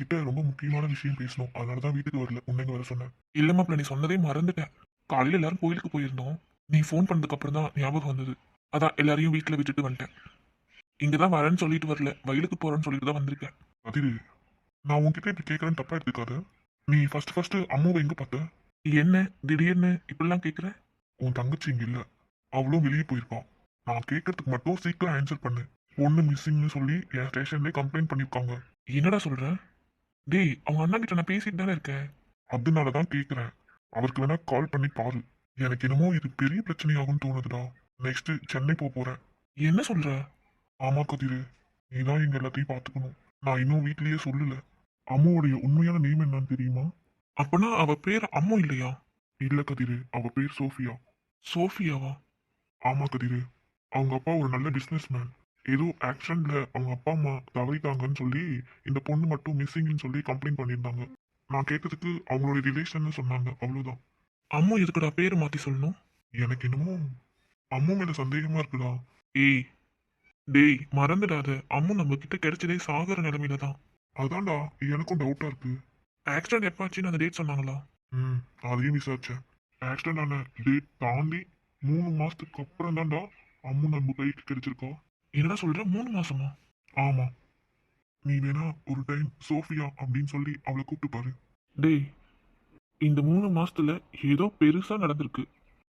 உன்கிட்ட ரொம்ப முக்கியமான விஷயம் பேசணும். அதனால தான் வீட்டுக்கு வரல. உன்னைங்க வர சொன்னேன். இல்ல மாப்பிள்ள நீ சொன்னதே மறந்துட்டேன். காலையில எல்லாரும் கோயிலுக்கு போயிருந்தோம். நீ ஃபோன் பண்ணதுக்கு அப்புறம் தான் ஞாபகம் வந்தது. அதான் எல்லாரையும் வீட்டுல விட்டுட்டு வந்துட்டேன். இங்க தான் வரேன்னு சொல்லிட்டு வரல. வயலுக்கு போறேன்னு சொல்லிட்டு தான் வந்திருக்கேன். அதிரு நான் உன்கிட்ட இப்படி கேட்கறேன்னு தப்பா எடுத்துக்காத. நீ ஃபர்ஸ்ட் ஃபர்ஸ்ட் அம்மாவை எங்க பார்த்த? என்ன? திடீர்னு இப்படிலாம் கேக்குற? உன் தங்கச்சி இங்க இல்ல. அவளும் வெளியே போயிருக்கான். நான் கேட்கறதுக்கு மட்டும் சீக்கிரம் ஆன்சர் பண்ணு. பொண்ணு மிஸ்ஸிங்னு சொல்லி என் ஸ்டேஷன்லேயே கம்ப்ளைண்ட் பண்ணியிருக்காங்க. என்னடா சொல்ற? டேய் அவங்க அண்ணா கிட்ட நான் பேசிட்டு தானே இருக்கேன். அதனால தான் கேட்குறேன் அவருக்கு வேணா கால் பண்ணி பாரு. எனக்கு என்னமோ இது பெரிய பிரச்சனையாகும்னு தோணுதுடா. நெக்ஸ்ட் சென்னை போக போறேன். என்ன சொல்ற? ஆமா கதிரு. நீ தான் எங்க எல்லாத்தையும் பார்த்துக்கணும் நான் இன்னும் வீட்லயே சொல்லல. அம்மாவுடைய உண்மையான நேம் என்னன்னு தெரியுமா? அப்பனா அவ பேர் அம்மா இல்லையா? இல்ல கதிரு அவ பேர் சோஃபியா. சோஃபியாவா? ஆமா கதிரு. அவங்க அப்பா ஒரு நல்ல பிசினஸ் மேன் ஏதோ ஆக்சிடென்ட்ல அவங்க அப்பா அம்மா தவறிட்டாங்கன்னு சொல்லி இந்த பொண்ணு மட்டும் மிஸ்ஸிங்னு சொல்லி கம்ப்ளைண்ட் பண்ணியிருந்தாங்க. நான் கேட்டதுக்கு அவங்களுடைய ரிலேஷன் சொன்னாங்க. அவ்வளோதான் அம்மா எதுக்குடா பேர் மாற்றி சொல்லணும்? எனக்கு என்னமோ அம்மா மேல சந்தேகமா இருக்குடா. ஏய் டேய் மறந்துடாத. அம்மு நம்ம கிட்ட கிடைச்சதே சாகர நிலைமையில தான். அதான்டா எனக்கும் டவுட்டா இருக்கு. ஆக்சிடென்ட் எப்போ ஆச்சுன்னு அந்த டேட் சொன்னாங்களா? ம் அதையும் விசாரிச்சேன். ஆக்சிடென்ட் ஆன டேட் தாண்டி மூணு மாசத்துக்கு அப்புறம் தான்டா அம்மு நம்ம கைக்கு கிடைச்சிருக்கா. என்னடா சொல்ற? மூணு மாசமா? ஆமா. நீ வேணா ஒரு டைம் சோஃபியா அப்படின்னு சொல்லி அவளை கூப்பிட்டு பாரு. டேய் இந்த மூணு மாசத்துல ஏதோ பெருசா நடந்திருக்கு.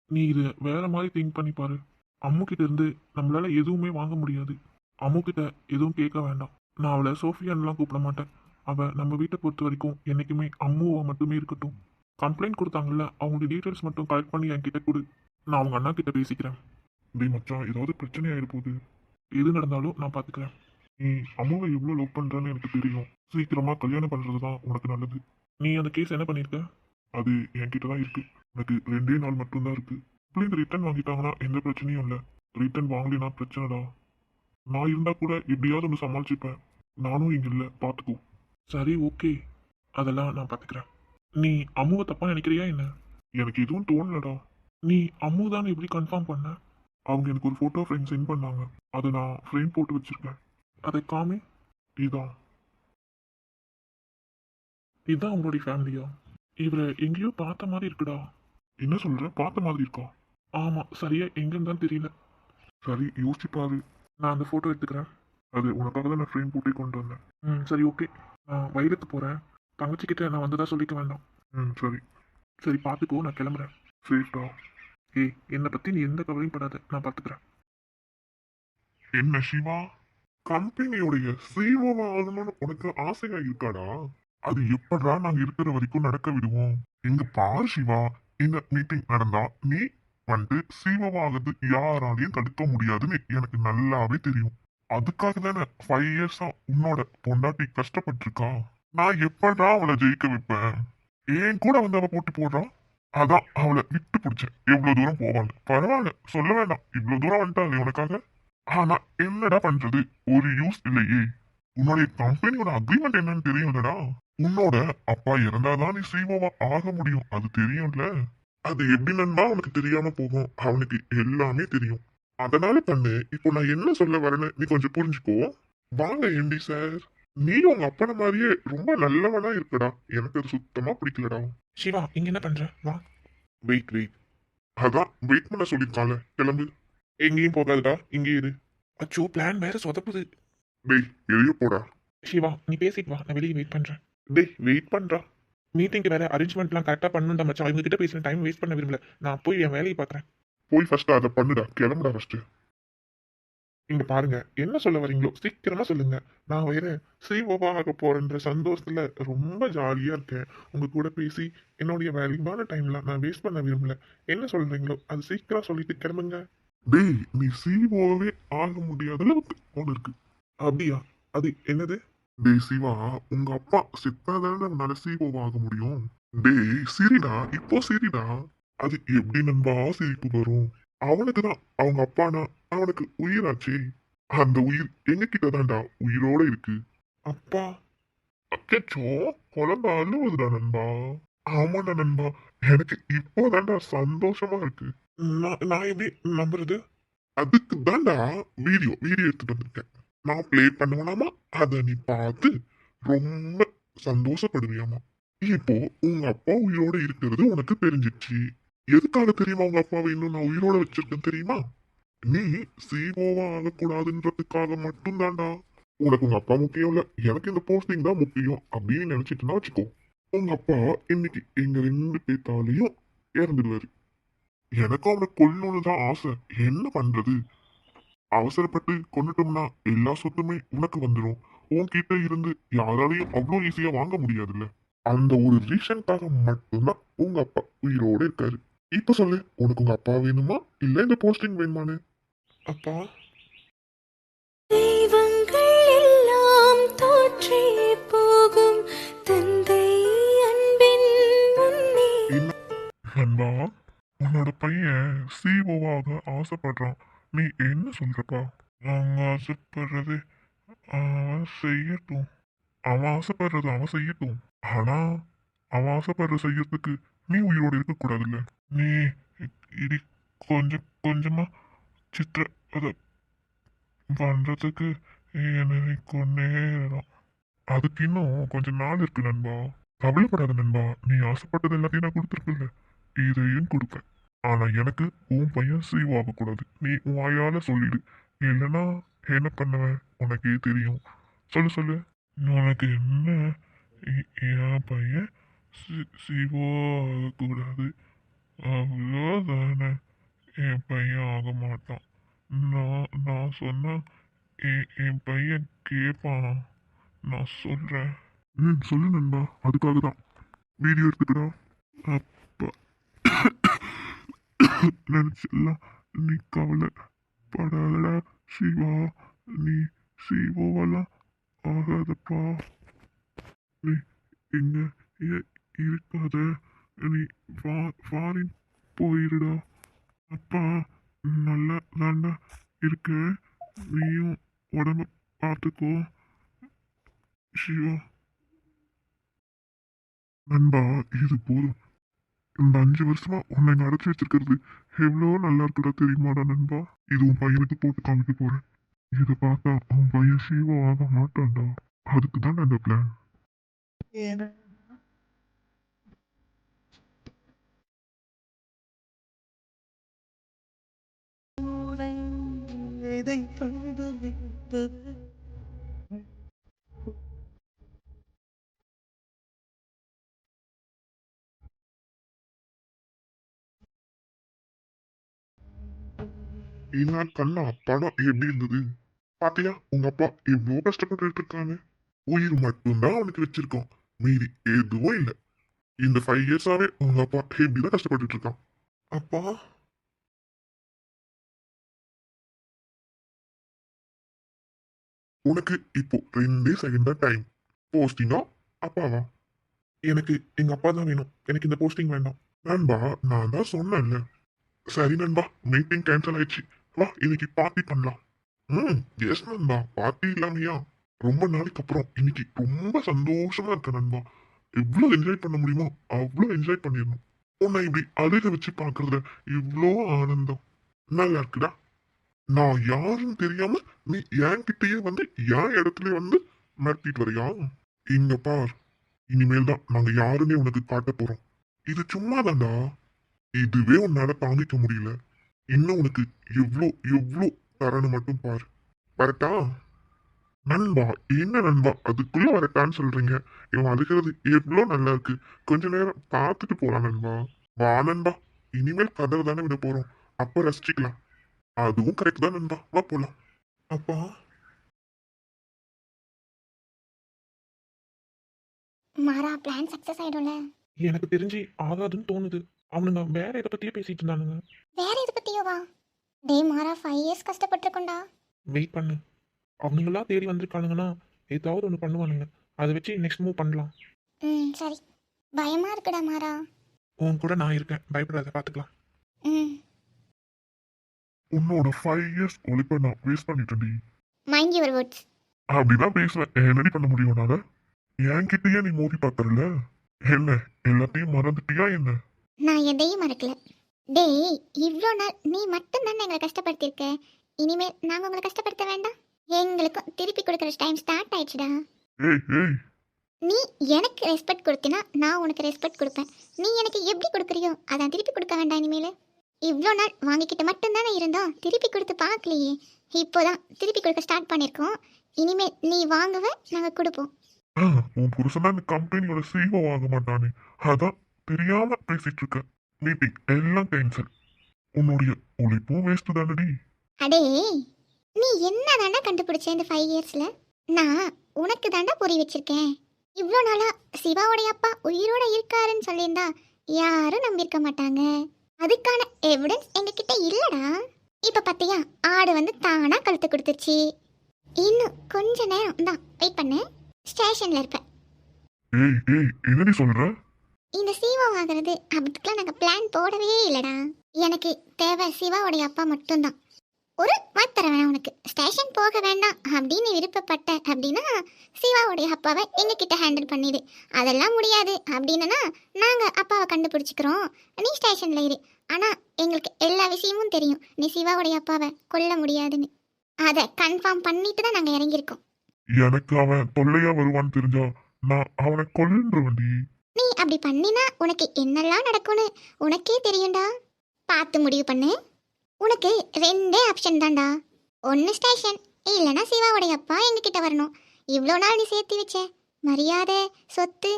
நீ இத வேற மாதிரி திங்க் பண்ணி பாரு. அம்மு கிட்ட இருந்து நம்மளால எதுவுமே வாங்க முடியாது. அம்மு கிட்ட எதுவும் கேட்க வேண்டாம். நான் அவளை சோஃபியான்லாம் கூப்பிட மாட்டேன். அவ நம்ம வீட்டை பொறுத்த வரைக்கும் என்னைக்குமே அம்முவா மட்டுமே இருக்கட்டும். கம்ப்ளைண்ட் கொடுத்தாங்கல்ல அவங்களுடைய டீட்டெயில்ஸ் மட்டும் கலெக்ட் பண்ணி என்கிட்ட கொடு. நான் அவங்க அண்ணா கிட்ட பேசிக்கிறேன். டேய் மச்சான் ஏதாவது பிரச்சனை ஆயிட போகுது. எது நடந்தாலும் நான் பாத்துக்கிறேன். நீ அம்மாவை எவ்வளோ லவ் பண்றேன்னு எனக்கு தெரியும். சீக்கிரமா கல்யாணம் பண்றது தான் உனக்கு நல்லது. நீ அந்த கேஸ் என்ன பண்ணிருக்க? அது என்கிட்ட தான் இருக்கு. எனக்கு ரெண்டே நாள் மட்டும்தான் இருக்கு. பிள்ளைங்க ரிட்டர்ன் வாங்கிட்டாங்கன்னா எந்த பிரச்சனையும் இல்லை. ரிட்டர்ன் வாங்கலினா பிரச்சனைடா. நான் இருந்தா கூட எப்படியாவது ஒன்று சமாளிச்சுப்பேன். நானும் இங்க இல்லை பார்த்துக்கோ சரி ஓகே அதெல்லாம் நான் பாத்துக்கிறேன். நீ அம்முவை தப்பா நினைக்கிறியா என்ன? எனக்கு எதுவும் தோணலடா. நீ அம்மு தான் எப்படி கன்ஃபார்ம் பண்ண? அவங்க எனக்கு ஒரு ஃபோட்டோ ஃப்ரேம் சென்ட் பண்ணாங்க. அதை நான் ஃப்ரேம் போட்டு வச்சுருக்கேன். அதை காமி இதான். இதுதான் உங்களுடைய ஃபேமிலியா இவரை எங்கேயோ பார்த்த மாதிரி இருக்குடா. என்ன சொல்ற? பார்த்த மாதிரி இருக்கா? ஆமா சரியா எங்கன்னு தான் தெரியல. சரி யோசிச்சுப்பாரு நான் அந்த ஃபோட்டோ எடுத்துக்கிறேன். அது உனக்காக தான் நான் ஃப்ரேம் போட்டே கொண்டு வந்தேன். ம் சரி ஓகே நான் வயலுக்கு போகிறேன் தங்கச்சிக்கிட்ட நான் வந்ததா சொல்லிக்க வேண்டாம். ம் சரி. சரி பார்த்துக்கோ நான் கிளம்புறேன். சேஃப்டா. ஏய் என்னை பற்றி நீ எந்த கவலையும் படாத நான் பார்த்துக்கிறேன். என்ன சிவா கம்பெனியுடைய சிஓவா ஆகணும்னு உனக்கு ஆசையா இருக்காடா? அது எப்படா நாங்க இருக்கிற வரைக்கும் நடக்க விடுவோம்? இங்க பாரு சிவா இந்த மீட்டிங் நடந்தா நீ வந்து சிஓவா ஆகிறது யாராலையும் தடுக்க முடியாதுன்னு எனக்கு நல்லாவே தெரியும். அதுக்காக தானே ஃபைவ் இயர்ஸா உன்னோட பொண்டாட்டி கஷ்டப்பட்டிருக்கா? நான் எப்படா அவளை ஜெயிக்க வைப்பேன்? ஏன் கூட வந்து அவ போட்டி போடுறான் அதான் அவளை விட்டு பிடிச்சேன். எவ்வளோ தூரம் போவான்னு. பரவாயில்ல சொல்ல வேண்டாம். இவ்வளோ தூரம் வந்துட்டாங்க உனக்காக? ஆனா என்னடா பண்றது? ஒரு யூஸ் இல்லையே. உன்னுடைய கம்பெனியோட அக்ரிமெண்ட் என்னன்னு தெரியும்லடா. உன்னோட அப்பா இறந்தாதான் நீ சிஓவா ஆக முடியும். அது தெரியும்ல. அது எப்படி நண்பா? அவனுக்கு தெரியாம போகும். அவனுக்கு எல்லாமே தெரியும். அதனால பண்ணு. இப்போ நான் என்ன சொல்ல வரேன்னு நீ கொஞ்சம் புரிஞ்சுக்கோ. வாங்க எம்டி சார்? நீ உங்க அப்பன மாதிரியே ரொம்ப நல்லவனா இருக்கடா. எனக்கு அது சுத்தமா பிடிக்கலடா. சிவா இங்கே என்ன பண்ணுற வா. வெயிட் வெயிட் அதான் வெயிட் பண்ண சொல்லியிருக்கால கிளம்பு. எங்கேயும் போகாதடா. இங்கே இரு. அச்சோ பிளான் வேற சொதப்புது. டேய் வெளியே போடா. சிவா நீ பேசிட்டு வா. நான் வெளியே வெயிட் பண்ணுறேன் டேய் வெயிட் பண்றா. மீட்டிங்க்கு வேற அரேஞ்ச்மெண்ட்லாம் கரெக்டாக பண்ணணும்டா மச்சான். இவங்க கிட்ட பேசுகிற டைம் வேஸ்ட் பண்ண விரும்பல. நான் போய் என் வேலையை பார்க்குறேன் போய் ஃபர்ஸ்ட் அதை பண்ணுடா. கிளம்புடா ஃபர்ஸ்ட் இங்க பாருங்க என்ன சொல்ல வரீங்களோ சீக்கிரமா சொல்லுங்க. நான் வேற சிஓவா ஆக போறேன்ற சந்தோஷத்துல ரொம்ப ஜாலியா இருக்கேன். உங்க கூட பேசி என்னுடைய வேல்யூபான டைம்ல நான் வேஸ்ட் பண்ண விரும்பல. என்ன சொல்றீங்களோ அது சீக்கிரம் சொல்லிட்டு கிளம்புங்க. டேய் நீ சிஓவே ஆக முடியாத அளவுக்கு இருக்கு. அப்படியா? அது என்னது? டேய் சிவா உங்க அப்பா செத்தாதானே உன்னால சிஓ ஆக முடியும்? டேய் சிரிடா இப்போ சிரிடா. அது எப்படி நண்பா சிரிப்பு வரும்? அவனுக்கு தான் அவங்க அப்பானா அவனுக்கு உயிராச்சே. அந்த உயிர் எங்க கிட்ட தான்டா உயிரோட இருக்கு. அப்பா. அக்கச்சோ குழம்பு அழுவுதுடா நண்பா. ஆமாடா நண்பா எனக்கு இப்போதான்டா சந்தோஷமா இருக்கு. நான் நான் எப்படி நம்புறது? அதுக்கு தான்டா வீடியோ வீடியோ எடுத்துட்டு வந்திருக்கேன். நான் ப்ளே பண்ணுவேனாமா? அதை நீ பார்த்து ரொம்ப சந்தோஷப்படுவியாமா. இப்போ உங்க அப்பா உயிரோட இருக்கிறது உனக்கு தெரிஞ்சிச்சு எதுக்காக தெரியுமா உங்க அப்பாவை இன்னும் நான் உயிரோட வச்சிருக்கேன் தெரியுமா? நீ சிஓவா ஆகக்கூடாதுன்றதுக்காக மட்டும்தான்டா. உனக்கு உங்க அப்பா முக்கியம் இல்ல. எனக்கு இந்த போஸ்டிங் தான் முக்கியம் அப்படின்னு நினைச்சிட்டுனா வச்சுக்கோ. உங்க அப்பா இன்னைக்கு எங்க ரெண்டு பேத்தாலையும் இறந்துடுவாரு. எனக்கும் அவனை கொல்லணும்னு தான் ஆசை. என்ன பண்றது? அவசரப்பட்டு கொண்டுட்டோம்னா எல்லா சொத்துமே உனக்கு வந்துடும். உன்கிட்ட இருந்து யாராலையும் அவ்வளோ ஈஸியா வாங்க முடியாதுல்ல. அந்த ஒரு ரீசன்காக மட்டும்தான் உங்க அப்பா உயிரோட இருக்காரு. இப்ப சொல்லு உனக்கு உங்க அப்பா வேணுமா? இல்ல இந்த போஸ்டிங் வேணுமான்னு? அப்பா தெய்வங்கள் எல்லாம் தோற்றே போகும். தந்தை அன்பின் முன்னே. நண்பா உன்னோட பையன் சிஓவாக ஆசைப்படுறான். நீ என்ன சொல்றப்பா? அவங்க ஆசைப்படுறது அவன் செய்யட்டும். அவன் ஆசைப்படுறது அவன் செய்யட்டும். ஆனா அவன் ஆசைப்படுற செய்யறதுக்கு நீ உயிரோடு இருக்கக்கூடாதுல்ல. நீ இது கொஞ்சம் கொஞ்சமா சித்திர அதை பண்ணுறதுக்கு எனக்கு நேரம் அதுக்கு இன்னும் கொஞ்சம் நாள் இருக்கு நண்பா. கவலைப்படாத நண்பா. நீ ஆசைப்பட்டது எல்லாத்தையும் நான் கொடுத்துருக்கல இதையும் கொடுப்பேன் ஆனால் எனக்கு உன் பையன் சீவ் ஆகக்கூடாது. நீ உன் சொல்லிடு. இல்லைன்னா என்ன பண்ணுவேன் உனக்கே தெரியும். சொல்லு சொல்லு. உனக்கு என்ன? என் பையன் சிவோ ஆகக்கூடாது. அவ்வளோதானே என் பையன் ஆக மாட்டான். நான் நான் சொன்னா என் என் பையன் கேட்பான் நான் சொல்றேன். ம் சொல்லு நண்பா. அதுக்காக தான் வீடியோ எடுத்துக்கடா. அப்பா. நினைச்செல்லாம் நீ கவலை படாதடா சிவா. நீ சிவோவெல்லாம் ஆகாதப்பா. நீ இங்க இருக்காத. நீ ஃபாரின் போயிருடா. அப்பா. நல்லா தாண்டா இருக்க. நீயும் உடம்பு பார்த்துக்கோ. சிவா நண்பா இது போதும். இந்த அஞ்சு வருஷமா உன்னை நடத்தி வச்சிருக்கிறது எவ்வளோ நல்லா இருக்குடா தெரியுமாடா நண்பா? இது உன் பையனுக்கு போட்டு காமிக்க போறேன். இதை பார்த்தா உன் பையன் சிவா ஆக மாட்டான்டா. அதுக்கு தான் அந்த பிளான் இதை என்ன கண்ணா படம் எப்படி இருந்தது? பாத்தியா உங்க அப்பா எவ்வளோ கஷ்டப்பட்டு இருக்காங்க. உயிர் மட்டும்தான் அவனுக்கு வச்சிருக்கோம். மீறி எதுவும் இல்லை. இந்த ஃபைவ் இயர்ஸாவே உங்க அப்பா எப்படிதான் கஷ்டப்பட்டுட்டு இருக்கான். அப்பா உனக்கு இப்போ ரெண்டே செகண்ட் தான் டைம் போஸ்டிங்கா? அப்பாவா? எனக்கு எங்க அப்பா தான் வேணும். எனக்கு இந்த போஸ்டிங் வேண்டாம். நண்பா நான் தான் சொன்னேன்ல. சரி நண்பா மீட்டிங் கேன்சல் ஆயிடுச்சு. வா இன்னைக்கு பார்ட்டி பண்ணலாம். ம் எஸ் நண்பா பார்ட்டி இல்லாமையா? ரொம்ப நாளைக்கு அப்புறம் இன்னைக்கு ரொம்ப சந்தோஷமா இருக்க நண்பா. எவ்வளோ என்ஜாய் பண்ண முடியுமோ அவ்வளோ என்ஜாய் பண்ணிடணும். உன்னை இப்படி அழுக வச்சு பார்க்கறதுல இவ்வளோ ஆனந்தம். நல்லா இருக்குடா. நான் யாருன்னு தெரியாம நீ என்கிட்டயே வந்து என் இடத்துல வந்து மிரட்டிட்டு வரியா? இங்க பார். இனிமேல் தான் நாங்க யாருன்னே உனக்கு காட்ட போறோம். இது சும்மா தாண்டா இதுவே உன்னால தாங்கிக்க முடியல. இன்னும் உனக்கு எவ்வளோ எவ்வளோ தரணும் மட்டும் பார். வரட்டா? நண்பா என்ன நண்பா? அதுக்குள்ள வரட்டான்னு சொல்றீங்க. இவன் அழுகிறது எவ்வளோ நல்லா இருக்கு. கொஞ்ச நேரம் பார்த்துட்டு போலாம் நண்பா. வா நண்பா. இனிமேல் கதவை தானே விட போறோம். அப்போ ரசிச்சுக்கலாம். அதுவும் கரெக்ட் தான் நண்பா. வா போலாம். அப்பா. மாறா பிளான் சக்சஸ் ஆயிடும்ல. எனக்கு தெரிஞ்சு ஆகாதுன்னு தோணுது. அவனுங்க வேற இதை பத்தியே பேசிட்டு இருந்தானுங்க. வேற எது பத்தியோவா டேய் மாறா ஃபைவ் இயர்ஸ் கஷ்டப்பட்டிருக்கோண்டா வெயிட் பண்ணு. அவனுங்களா தேடி வந்திருக்கானுங்கன்னா ஏதாவது ஒன்று பண்ணுவானுங்க. அதை வச்சு நெக்ஸ்ட் மூவ் பண்ணலாம். ம் சரி. பயமா இருக்குடா மாறா. உன் கூட நான் இருக்கேன். பயப்படாத பார்த்துக்கலாம் ம். உன்னோட ஃபைவ் இயர்ஸ் ஒழிப்ப நான் வேஸ்ட் பண்ணிட்டேன்டி. மைண்ட் யுவர் வேர்ட்ஸ் அப்படிதான் பேசுவேன். என்னடி பண்ண முடியும் நாங்க என்கிட்டயே நீ மோதி பார்க்கறல என்ன எல்லாத்தையும் மறந்துட்டியா என்ன? நான் எதையும் மறக்கல. டேய் இவ்வளோ நாள் நீ மட்டும் தானே எங்களை கஷ்டப்படுத்தியிருக்க? இனிமேல் நாங்கள் உங்களை கஷ்டப்படுத்த வேண்டாம். எங்களுக்கும் திருப்பி கொடுக்குற டைம் ஸ்டார்ட் ஆயிடுச்சுடா. ஏய் ஏய். நீ எனக்கு ரெஸ்பெக்ட் கொடுத்தினா நான் உனக்கு ரெஸ்பெக்ட் கொடுப்பேன். நீ எனக்கு எப்படி கொடுக்குறியோ அதான் திருப்பி கொடுக்க வேண்டாம் இனிமேல். இவ்வளோ நாள் வாங்கிக்கிட்டு மட்டும்தானே இருந்தோம். திருப்பி கொடுத்து பார்க்கலையே. இப்போதான் திருப்பி கொடுக்க ஸ்டார்ட் பண்ணியிருக்கோம் இனிமேல் நீ வாங்குவ நாங்கள் கொடுப்போம். ஆ, உன் புருஷன் இந்த கம்பெனியோட சீவோ வாங்க மாட்டானே. அதான் தெரியாம பேசிட்டு இருக்க. மீட்டிங் எல்லாம் கேன்சல் உன்னுடைய உழைப்பும் வேஸ்ட் தானடி. அடே நீ என்ன தாண்டா கண்டுபிடிச்ச இந்த ஃபைவ் இயர்ஸில் நான் உனக்கு தாண்டா புரி வச்சிருக்கேன். இவ்வளோ நாளா சிவாவுடைய அப்பா உயிரோட இருக்காருன்னு சொல்லியிருந்தா யாரும் நம்பியிருக்க மாட்டாங்க. அதுக்கான எவிடன்ஸ் எங்ககிட்ட இல்லடா. இப்போ பார்த்தியா ஆடு வந்து தானா கழுத்து கொடுத்துருச்சு. இன்னும் கொஞ்ச நேரம் தான். வெயிட் பண்ணு. ஸ்டேஷனில் இருப்பேன் ஏய் ஏய் என்னடி சொல்ற? இந்த சிவா வாங்குறது அதுக்கெல்லாம் நாங்கள் பிளான் போடவே இல்லைடா. எனக்கு தேவை சிவாவுடைய அப்பா மட்டும்தான். ஒரு மாத்திர வேணாம் உனக்கு. ஸ்டேஷன் போக வேண்டாம் அப்படின்னு விருப்பப்பட்ட அப்படின்னா சிவாவுடைய அப்பாவை எங்ககிட்ட ஹேண்டில் பண்ணிடு. அதெல்லாம் முடியாது அப்படின்னா நாங்கள் அப்பாவை கண்டுபிடிச்சிக்கிறோம். நீ ஸ்டேஷனில் இரு. ஆனால் எங்களுக்கு எல்லா விஷயமும் தெரியும். நீ சிவாவுடைய அப்பாவை கொல்ல முடியாதுன்னு. அதை கன்ஃபார்ம் பண்ணிட்டு தான் நாங்கள் இறங்கியிருக்கோம். எனக்கு அவன் தொல்லையா வருவான்னு தெரிஞ்சா நான் அவனை கொல்லுன்றவன்டி. நீ அப்படி பண்ணினா உனக்கு என்னெல்லாம் நடக்கும்னு உனக்கே தெரியும்டா. பார்த்து முடிவு பண்ணு. உனக்கு ரெண்டே ஆப்ஷன் தான்டா. ஒன்று ஸ்டேஷன் இல்லைன்னா சிவாவுடைய அப்பா எங்ககிட்ட வரணும். இவ்வளோ நாள் நீ சேர்த்து வச்ச மரியாதை சொத்து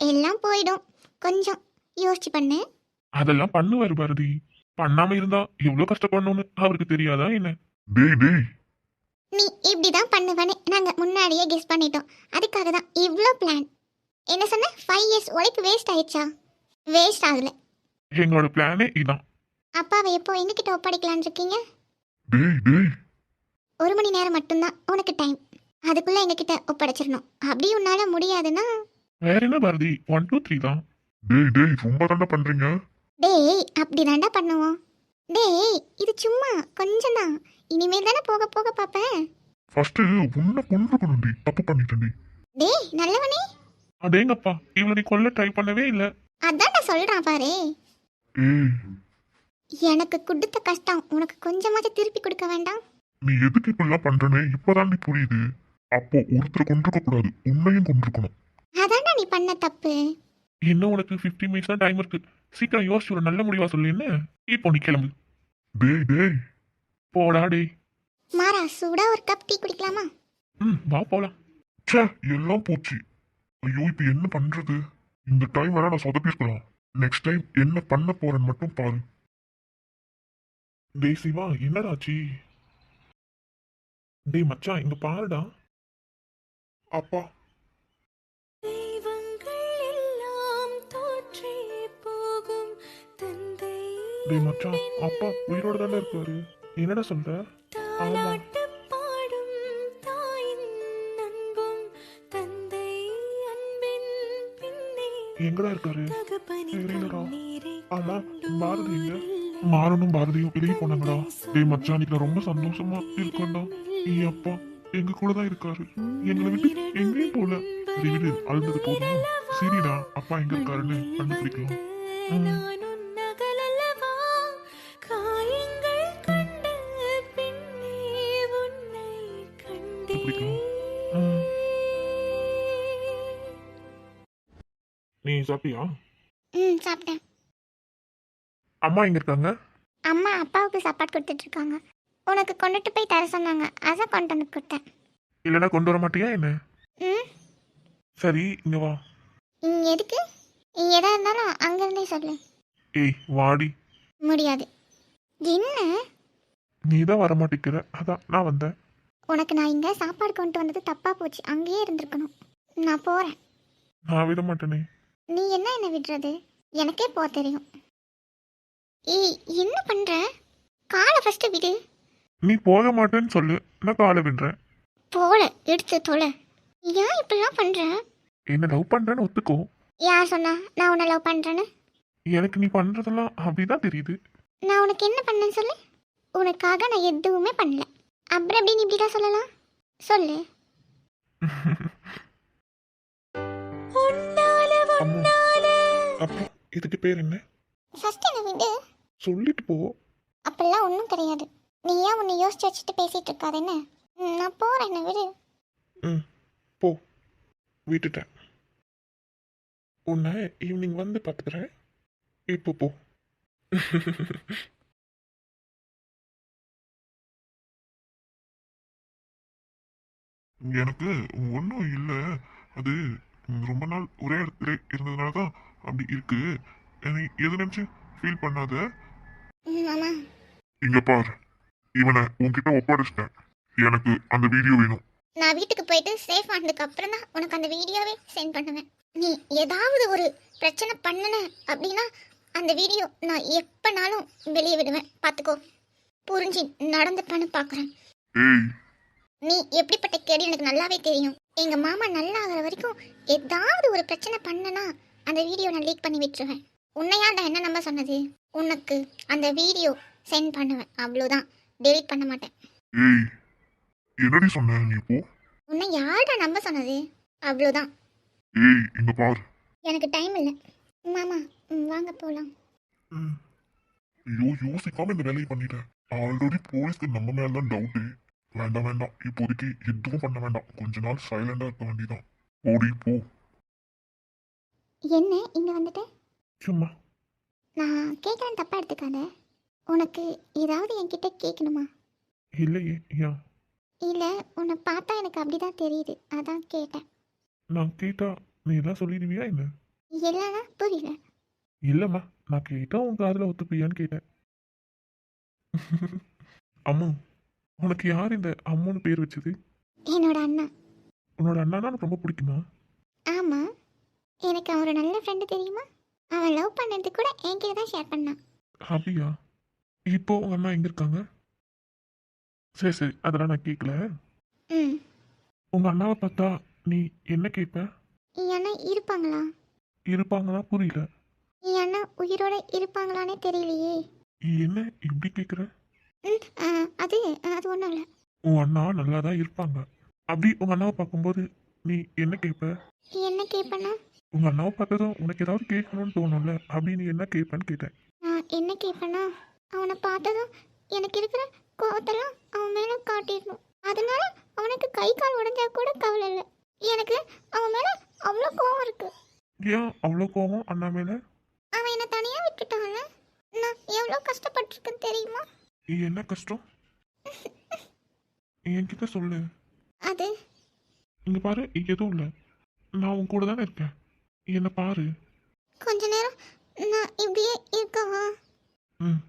எல்லாம் போயிடும். கொஞ்சம் யோசிச்சு பண்ணு. அதெல்லாம் பண்ணுவாரு பாரதி. பண்ணாம இருந்தா எவ்வளவு கஷ்டப்படணும்னு அவருக்கு தெரியாதா என்ன? டேய் டேய். நீ இப்படி தான் பண்ணுவேன்னு நாங்கள் முன்னாடியே கெஸ் பண்ணிட்டோம். அதுக்காக தான் இவ்வளோ பிளான் என்ன சொன்ன? ஃபைவ் இயர்ஸ் உழைப்பு வேஸ்ட் ஆயிடுச்சா? வேஸ்ட் ஆகல. எங்களோட பிளானே இதான். அப்பாவை எப்போ எங்ககிட்ட ஒப்படைக்கலான்னு இருக்கீங்க டேய் டேய். ஒரு மணி நேரம் மட்டும்தான். உனக்கு டைம் அதுக்குள்ள எங்ககிட்ட ஒப்படைச்சிடணும். அப்படி உன்னால முடியாதுன்னா? வேற என்ன பாரதி? ஒன் டூ த்ரீ தான். டேய் டேய் ரொம்ப தாண்டா பண்றீங்க. டேய் அப்படி பண்ணுவோம். டேய் இது சும்மா கொஞ்சம் தான் இனிமேல் தானே போக போக பார்ப்பேன். ஃபர்ஸ்ட் உன்னை கொண்டிருக்கணும்டி தப்பு பண்ணிட்டேன்டி டேய். நல்லவனே. அதேங்கப்பா இவளை நீ கொல்ல ட்ரை பண்ணவே இல்ல. அதான் நான் சொல்றான் பாரு. ஏய். எனக்கு கொடுத்த கஷ்டம் உனக்கு கொஞ்சமாச்சும் திருப்பி கொடுக்க வேண்டாம்? நீ எதுக்கு இப்படிலாம் பண்றனே? இப்பதாண்டி புரியுது. அப்போ ஒருத்தரை கொண்டிருக்க கூடாது. உன்னையும் கொண்டிருக்கணும் அதான்டா நீ பண்ண தப்பு. இன்னும் உனக்கு 15 மினிட்ஸ் தான் டைம் இருக்கு? சீக்கிரம் யோசிச்சு ஒரு நல்ல முடிவா சொல்லு என்ன? இப்போ நீ கிளம்பு. டேய் டேய். போடா டேய். மாறா சூடா ஒரு கப் டீ குடிக்கலாமா? ம் வா போலாம். ச்சே எல்லாம் போச்சு. ஐயோ இப்போ என்ன பண்றது? இந்த டைம் வேணா நான் சொதப்பிருக்கலாம் நெக்ஸ்ட் டைம் என்ன பண்ண போறேன்னு மட்டும் பாரு. டேய் சிவா என்னடாச்சு? டேய் மச்சான் இங்க பாருடா. அப்பா. டேய் மச்சான் அப்பா உயிரோட தானே இருக்காரு? என்னடா சொல்ற? ஆமா. தாலாட்டு பாடும் தாயின் அன்பும் தந்தை அன்பின் பின்னே எங்கடா இருக்காரு? தெரியலடா. ஆமா பாரதி எங்க? மாறனும் பாரதியும் வெளியே போனாங்கடா. டேய் மச்சான் நான் ரொம்ப சந்தோஷமா இருக்கேன்டா. என் அப்பா எங்க கூட தான் இருக்காரு. எங்களை விட்டு எங்கேயும் போல சரி விடு அழுந்தது போதும். சரிடா அப்பா எங்க இருக்காருன்னு கண்டுபிடிக்கலாம். ம். நான் உன் நகலல்லவா காயங்கள் கண்ட பின்னே உன்னை பிடிக்கும். கண்டேன் நீ சாப்பிட்டியா? ம் சாப்பிட்டேன். அம்மா எங்க இருக்காங்க? அம்மா அப்பாவுக்கு சாப்பாடு கொடுத்துட்டு இருக்காங்க உனக்கு கொண்டுட்டு போய் தர சொன்னாங்க. அதான் கொண்டு வந்து கொடுத்தேன். இல்லைன்னா கொண்டு வர மாட்டியா என்ன? ம். சரி இங்க வா. இங்க எதுக்கு? நீ எதா இருந்தாலும் அங்கிருந்தே சொல்லு. ஏய் வாடி. முடியாது. என்ன? நீ தான் வர மாட்டேங்கிற அதான் நான் வந்தேன். உனக்கு நான் இங்கே சாப்பாடு கொண்டு வந்தது தப்பாக போச்சு. அங்கேயே இருந்திருக்கணும். நான் போகிறேன் நான் விட மாட்டேனே. நீ என்ன என்ன விடுறது? எனக்கே போக தெரியும். ஏய் என்ன பண்ணுற காலை ஃபஸ்ட்டு விடு. நீ போக மாட்டேன்னு சொல்லு. நான் காலை விடுறேன். போல எடுத்து தொலை. ஏன் இப்படிலாம் பண்ணுற என்ன லவ் பண்றேன்னு ஒத்துக்கோ. யார் சொன்னா நான் உன்னை லவ் பண்ணுறேன்னு எனக்கு நீ பண்றதெல்லாம் அப்படிதான் தெரியுது. நான் உனக்கு என்ன பண்ணேன்னு சொல்லு? உனக்காக நான் எதுவுமே பண்ணல. அப்புறம் எப்படி நீ இப்படிலாம் சொல்லலாம்? சொல்லு. அம்மா இதுக்கு பேர் என்ன? ஃபஸ்ட்டு என்னை விடு. சொல்லிட்டு போ. அப்படிலாம் ஒன்றும் கிடையாது. நீ ஏன் உன்னை யோசிச்சு வச்சுட்டு பேசிகிட்டு இருக்காது என்ன ம், நான் போகிறேன் என்ன விடு. ம் போ. விட்டுட்டேன். உன்னை ஈவினிங் வந்து பார்த்துக்கிறேன் இப்போ போ. எனக்கு ஒன்றும் இல்லை. அது ரொம்ப நாள் ஒரே இடத்துல இருந்ததுனால தான் அப்படி இருக்கு. எது நினைச்சு ஃபீல் பண்ணாத? மாமா இங்க பார். இவனை உன்கிட்ட ஒப்படைச்சிட்டேன். எனக்கு அந்த வீடியோ வேணும். நான் வீட்டுக்கு போயிட்டு சேஃப் ஆனதுக்கு அப்புறம் தான் உனக்கு அந்த வீடியோவே சென்ட் பண்ணுவேன். நீ ஏதாவது ஒரு பிரச்சனை பண்ணுன அப்படின்னா அந்த வீடியோ நான் எப்பனாலும் வெளியே விடுவேன். பார்த்துக்கோ புரிஞ்சு நடந்துப்பான்னு பார்க்குறேன் ஏய். நீ எப்படிப்பட்ட கேடு எனக்கு நல்லாவே தெரியும். எங்கள் மாமா நல்லா ஆகிற வரைக்கும் ஏதாவது ஒரு பிரச்சனை பண்ணனா அந்த வீடியோ நான் லீக் பண்ணி விட்டுருவேன். உன்னையா நான் என்ன நம்ப சொன்னது? உனக்கு அந்த வீடியோ சென்ட் பண்ணுவேன். அவ்வளோதான். டெலீட் பண்ண மாட்டேன். ஏய் என்னடி சொன்ன நீ இப்போ? உன்னை யார்டா நம்ப சொன்னது? அவ்வளோதான். ஏய் இங்க பார். எனக்கு டைம் இல்லை. மாமா ம், வாங்க போகலாம் ஐயோ யோசிக்காம இந்த வேலையை பண்ணிட்டேன். ஆல்ரெடி போலீஸ்க்கு நம்ம மேல தான் டவுட்டு வேண்டாம் வேண்டாம். இப்போதைக்கு எதுவும் பண்ண வேண்டாம். கொஞ்ச நாள் சைலண்டா இருக்க வேண்டியதான் ஓடி போ. என்ன? இங்கே வந்துட்டு சும்மா. நான் கேட்குறேன் தப்பாக எடுத்துக்காத. உனக்கு ஏதாவது என்கிட்ட கேட்கணுமா இல்லையே ஏன் இல்லை உன்னை பார்த்தா எனக்கு அப்படி தான் தெரியுது. அதான் கேட்டேன். நான் கேட்டா நீ எல்லாம் சொல்லிடுவியா என்ன? இல்லைன்னா புரியல. இல்லைம்மா நான் கேட்டா உன் காதில் ஒத்துப்பியான்னு கேட்டேன். அம்மு உனக்கு யார் இந்த அம்முன்னு பேர் வச்சது? என்னோட அண்ணா. உன்னோட அண்ணானா உனக்கு ரொம்ப பிடிக்குமா? ஆமாம் எனக்கு அவன் ஒரு நல்ல ஃப்ரெண்டு தெரியுமா? அவன் லவ் பண்ணது கூட என்கிட்ட தான் ஷேர் பண்ணான். அப்படியா? இப்போ உங்க அண்ணா எங்க இருக்காங்க? சரி சரி. அதெல்லாம் நான் கேட்கல ம். உங்க அண்ணாவை பார்த்தா நீ என்ன கேட்ப என் அண்ணா இருப்பாங்களா? இருப்பாங்களா? புரியல. என் அண்ணா உயிரோட இருப்பாங்களானே தெரியலையே. நீ என்ன? இப்படி கேட்குற ம் ஆ, அது அது ஒன்றும் இல்லை. உன் அண்ணா நல்லா தான் இருப்பாங்க. அப்படி உங்க அண்ணாவை பார்க்கும்போது நீ என்ன கேட்ப என்ன கேட்பேன்னா உங்க அண்ணாவை பார்த்ததும் உனக்கு ஏதாவது கேட்கணும்னு தோணும்ல அப்படி நீ என்ன கேட்பேன்னு கேட்டேன். நான் என்ன கேட்பேன்னா அவனை பார்த்ததும் எனக்கு இருக்கிற கோவத்தெல்லாம் அவன் மேலே காட்டிடணும். அதனால அவனுக்கு கை கால் உடைஞ்சா கூட கவலை இல்லை. எனக்கு அவன் மேலே அவ்வளோ கோவம் இருக்கு. ஏன் அவ்வளோ கோவம் அண்ணா மேல? அவன் என்னை தனியாக விட்டுட்டான்ல நான் எவ்வளோ கஷ்டப்பட்டிருக்கேன்னு தெரியுமா? என்ன கஷ்டம்? என்கிட்ட சொல்லு. அது இங்க பாரு எதுவும் இல்லை. நான் உன் கூட தானே இருக்கேன். என்னை பாரு. கொஞ்ச நேரம் நான் இப்படியே இருக்கவா? ம்.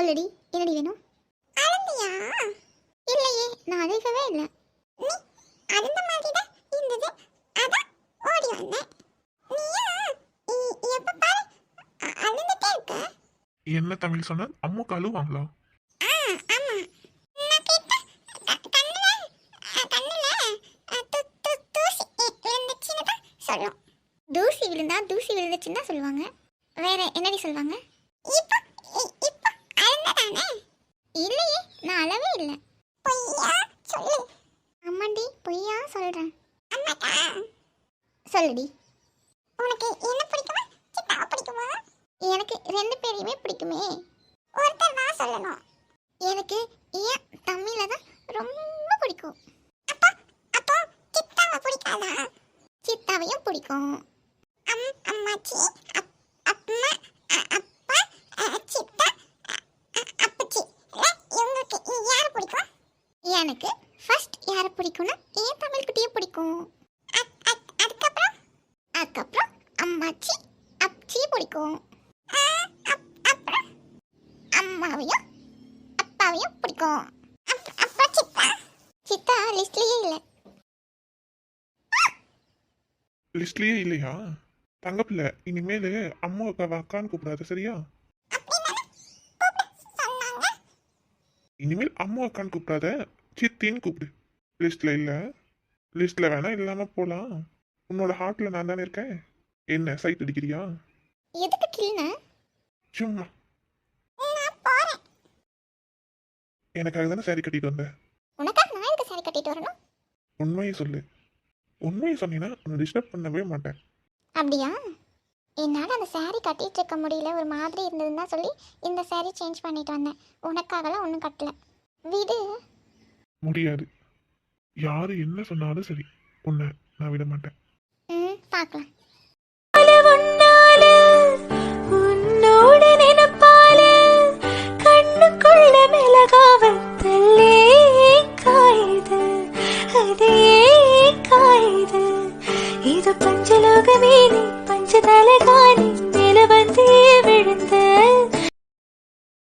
சொல்லுடி. என்னடி வேணும்? அழுந்தியா இல்லையே நான் அழுகவே இல்லை. நீ அழுந்த மாதிரி தான் இருந்தது. அதான் ஓடி வந்தேன். நீ எப்ப பாரு அழுந்துட்டே இருக்க. என்ன தமிழ் சொன்ன? அம்மா கழுவாங்களா ஆமா. நான் கேட்ட கண்ணுல கண்ணுல தூசி விழுந்துச்சுன்னு தான் சொல்லும். தூசி விழுந்தா தூசி விழுந்துச்சுன்னு தான் சொல்லுவாங்க. வேற என்னடி சொல்லுவாங்க இப்போ இப்போ அழுந்ததானே இல்லையே நான் அளவே இல்லை பொய்யா? சொல்லு. அம்மாடி பொய்யா சொல்றேன். அம்மாடா சொல்லுடி. உனக்கு என்ன பிடிக்குமா? சித்தாவை பிடிக்குமா? எனக்கு ரெண்டு பேரையுமே பிடிக்குமே. ஒருத்தர் தான் சொல்லணும். எனக்கு ஏன் தமிழ தான் ரொம்ப பிடிக்கும். அப்பா அப்போ சித்தாவை பிடிக்காதா? சித்தாவையும் பிடிக்கும். அம் அம்மாச்சி அப் அம்மா அப்பா சித்தா அ- அ- அப்பச்சி இல்ல, இவங்களுக்கு யார் பிடிக்கும் எனக்கு ஃபர்ஸ்ட் யாரை பிடிக்கும்னா ஏன் தமிழ் குட்டியை பிடிக்கும் அதுக்கப்புறம்? அதுக்கப்புறம் அம்மாச்சி அப்ச்சி பிடிக்கும். அப்புறம் அம்மாவையும் அப்பாவையும் பிடிக்கும். அப்- அப்புறம் சித்தா. சித்தா லிஸ்ட்லயே இல்லை. லிஸ்ட்லயே இல்லையா? தங்கப்பில்ல இனிமேல் அம்மா அக்காவை அக்கான்னு கூப்பிடாத சரியா? இனிமேல் அம்மா அக்கான்னு கூப்பிடாத. சித்தின்னு கூப்பிடு. லிஸ்ட்ல இல்ல. லிஸ்ட்ல வேணா இல்லாம போலாம். உன்னோட ஹார்ட்ல நான் தானே இருக்கேன். என்ன சைட் அடிக்கிறியா? எதுக்கு கிள்ன? சும்மா. எனக்காக தானே சாரி கட்டிட்டு வந்த? உனக்காக நான் எதுக்கு சாரி கட்டிட்டு வரணும்? உண்மையை சொல்லு. உண்மையை சொன்னீங்கன்னா உன்னை டிஸ்டர்ப் பண்ணவே மாட்டேன். அப்படியா? என்னால் அந்த saree கட்டிட்டு இருக்க முடியல. ஒரு மாதிரி இருந்ததுன்னு தான் சொல்லி இந்த saree சேஞ்ச் பண்ணிட்டு வந்தேன். உனக்காகலாம் ஒன்றும் கட்டல. விடு. முடியாது. யாரு என்ன சொன்னாலும் சரி உன்னை நான் விட மாட்டேன். பார்க்கலாம். உன்னால உன்னோட நினைப்பால கண்ணுக்குள்ள மிளகாவத்தல்லே காயுது அதே